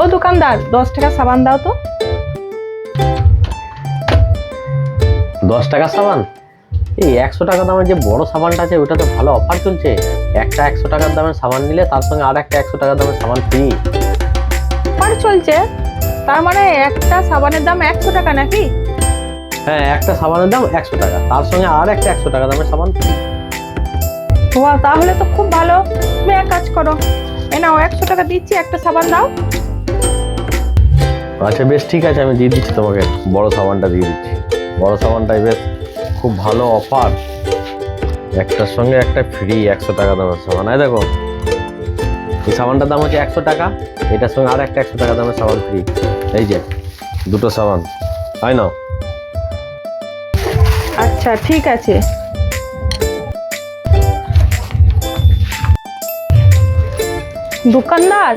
ও দোকানদার দশ টাকা সাবান দাও তো। দশ টাকা সাবান? এই একশো টাকা দামের যে বড় সাবানটা আছে ওটা তো ভালো অফার চলছে। একটা একশো টাকার দামের সাবান নিলে তার সঙ্গে আর একটা একশো টাকার দামের সাবান ফ্রি অফার চলছে? তার মানে একটা সাবানের দাম একশো টাকা নাকি? হ্যাঁ একটা সাবানের দাম একশো টাকা তার সঙ্গে আর একটা একশো টাকা দামের সাবান ফ্রি তাহলে তো খুব ভালো। তুমি এক কাজ করো এ নাও একশো টাকা দিচ্ছি একটা সাবান দাও। আচ্ছা বেশ ঠিক আছে, আমি দিয়ে দিচ্ছি তোমাকে। বড় সাবানটা দিয়ে দিচ্ছি। বড় সাবানটাই বেশ খুব ভালো অফার। একটার সঙ্গে একটা ফ্রি, একশো টাকা দামের সাবান হ্যাঁ দেখো, এই সাবানটার দাম হচ্ছে একশো টাকা, এটার সঙ্গে আর একটা একশো টাকা দামের সাবান ফ্রি। এই যে, দুটো সাবান হয় না? আচ্ছা ঠিক আছে। দোকানদার,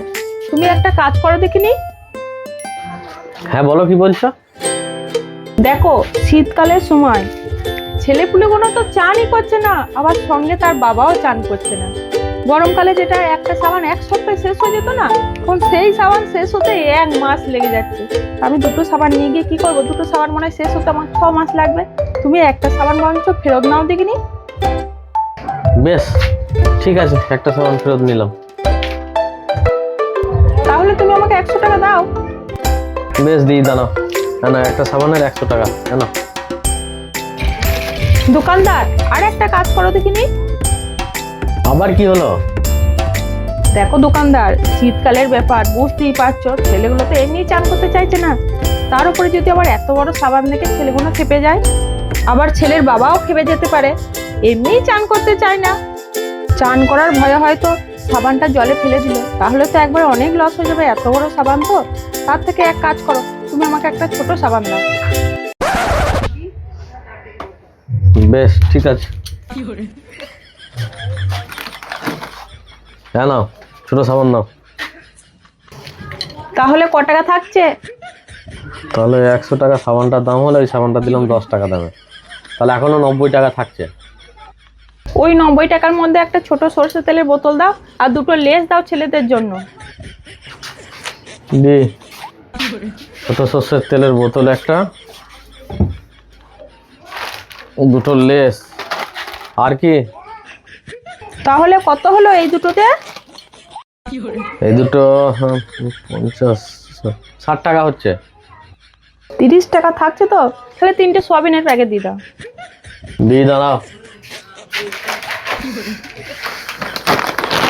তুমি একটা কাজ করো দেখিনি? হ্যাঁ বলো কি বলছো? দেখো শীতকালের সময় ছেলেপুলেগুলো তো চানই করছে না আবার সঙ্গে তার বাবাও চান করছে না। গরমকালে যেটা একটা সাবান এক সপ্তাহে শেষ হয়ে যেত না এখন সেই সাবান শেষ হতে এক মাস লেগে যাচ্ছে। আমি দুটো সাবান নিয়ে গিয়ে কি করব? দুটো সাবান মনে হয় শেষ হতে আমার ছ মাস লাগবে। তুমি একটা সাবান বরঞ্চ ফেরত নাও দেখিনি? বেশ ঠিক আছে একটা সাবান ফেরত নিলাম। তাহলে তুমি আমাকে একশো টাকা দাও। বেশ দিই দাঁড়াও না। না একটা সাবানের একশো টাকা। কেন দোকানদার আর একটা কাজ করো দেখিনি? আবার কি হলো? দেখো দোকানদার শীতকালের ব্যাপার বুঝতেই পারছ ছেলেগুলো তো এমনি চান করতে চাইছে না। তার উপরে যদি আবার এত বড় সাবান দেখে ছেলেগুলো খেপে যায় আবার ছেলের বাবাও খেপে যেতে পারে। এমনিই চান করতে চায় না। চান করার ভয়ে হয়তো সাবানটা জলে ফেলে দিল। তাহলে তো একবার অনেক লস হয়ে যাবে এত বড় সাবান তো। তার থেকে এক কাজ করো তুমি আমাকে একটা ছোট সাবান দাও। বেশ ঠিক আছে। হ্যাঁ নাও ছোটো সাবান নাও। তাহলে ক টাকা থাকছে? তাহলে একশো টাকা সাবানটার দাম হলে ওই সাবানটা দিলাম দশ টাকা দামে। তাহলে এখনও নব্বই টাকা থাকছে। ওই নব্বই টাকার মধ্যে একটা ছোট সরষে তেলের বোতল দাও আর দুটো লেস দাও ছেলেদের জন্য। দি। ছোট সর্ষের তেলের বোতল একটা। দুটো লেস। আর কি? তাহলে কত হলো এই দুটোতে? এই দুটো হ্যাঁ, পঞ্চাশ ষাট টাকা হচ্ছে। তিরিশ টাকা থাকছে তো? তাহলে তিনটে সোয়াবিনের প্যাকেট দিয়ে দাও। দিয়ে দাঁড়াও।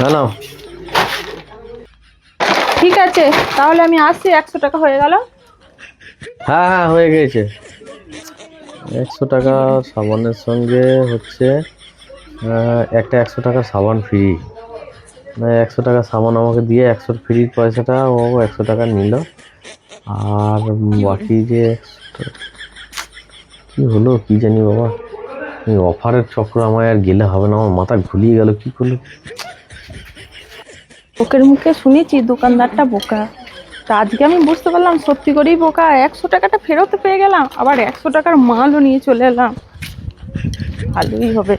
হ্যাঁ নাও ঠিক আছে তাহলে আমি আসছি একশো টাকা হয়ে গেল। হ্যাঁ হ্যাঁ হয়ে গিয়েছে একশো টাকা সাবানের সঙ্গে হচ্ছে একটা একশো টাকা সাবান ফ্রি একশো টাকা সাবান আমাকে দিয়ে একশো ফ্রির পয়সাটা ও একশো টাকা নিল। আর বাকি যে কি হলো কি জানি বাবা। এই অফারের চক্র আমায় আর গেলে হবে না আমার মাথা ঘুলিয়ে গেল কি করল? লোকের মুখে শুনেছি, দোকানদারটা বোকা। তা আজকে আমি বুঝতে পারলাম, সত্যি করেই বোকা। একশো টাকাটা ফেরত পেয়ে গেলাম, আবার একশো টাকার মালও নিয়ে চলে এলাম। ভালোই হবে।